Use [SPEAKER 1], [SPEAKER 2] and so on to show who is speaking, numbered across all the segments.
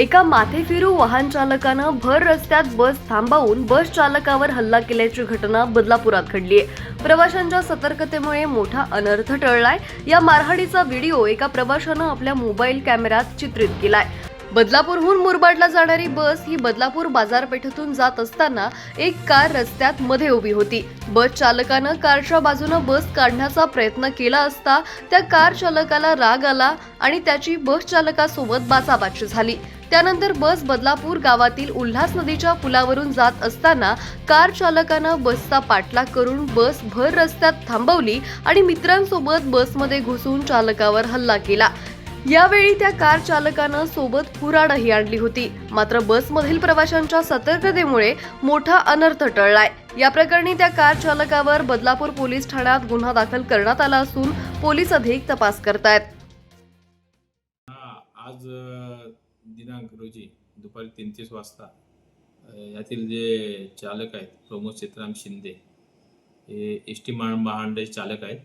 [SPEAKER 1] एका माथेफिरू वाहन चालकानं भर रस्त्यात बस थांबवून बस चालकावर हल्ला केल्याची घटना बदलापुरात घडली आहे. प्रवाशांच्या सतर्कतेमुळे मोठा अनर्थ टळलाय. या मारहाणीचा व्हिडिओ एका प्रवाशानं आपल्या मोबाईल कॅमेऱ्यात चित्रित केलाय. बदलापूरहून मुरबाडला जाणारी बस ही बदलापूर बाजारपेठेतून जात असताना एक कार रस्त्यात मध्ये उभी होती. बस चालकानं कारच्या बाजूनं बस काढण्याचा प्रयत्न केला असता त्या कार चालकाला राग आला आणि त्याची बस चालकासोबत बाचाबाची झाली. त्यानंतर बस बदलापूर गावातील उल्हास नदीच्या पुलावरून जात असताना कार चालकानं बसचा पाठलाग करून बस भर रस्त्यात थांबवली आणि मित्रांसोबत बसमध्ये घुसून चालकावर हल्ला केला. यावेळी त्या कार चालकानं सोबत कुऱ्हाडही आणली होती. मात्र बसमधील प्रवाशांच्या सतर्कतेमुळे मोठा अनर्थ टळलाय. या प्रकरणी त्या कार चालकावर बदलापूर पोलीस ठाण्यात गुन्हा दाखल करण्यात आला असून पोलीस अधिक तपास करतायत.
[SPEAKER 2] आज दिनांक रोजी दुपारी तीन तीस वाजता यातील जे चालक आहेत प्रमोद चित्राम शिंदे हे एस टी महा महामंडळाचे चालक आहेत.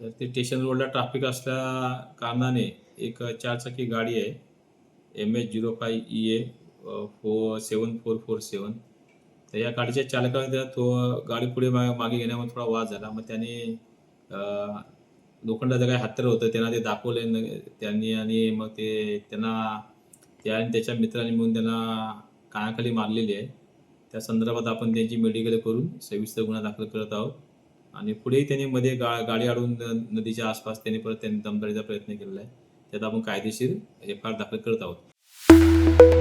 [SPEAKER 2] तर ते स्टेशन रोडला ट्रॅफिक असल्या कारणाने एक चारचाकी गाडी आहे. M H zero five E A four seven four four seven तर या गाडीच्या चालकाने तो गाडी पुढे मा- मागे घेण्यामध्ये थोडा वाद झाला. मग त्याने लोखंडाचं काही हत्तर होतं त्यांना ते दाखवले न- त्यांनी आणि मग ते त्यांना त्या आणि त्याच्या मित्रांनी मिळून त्यांना कानाखाली मारलेली आहे. त्या संदर्भात आपण त्यांची मेडिकल करून सविस्तर गुन्हा दाखल करत आहोत. आणि पुढेही त्यांनी मध्ये गा गाडी अडवून नदीच्या आसपास त्यांनी परत त्यांनी दमदारीचा प्रयत्न केलेला आहे. त्यात आपण कायदेशीर एफ आय आर दाखल करत आहोत.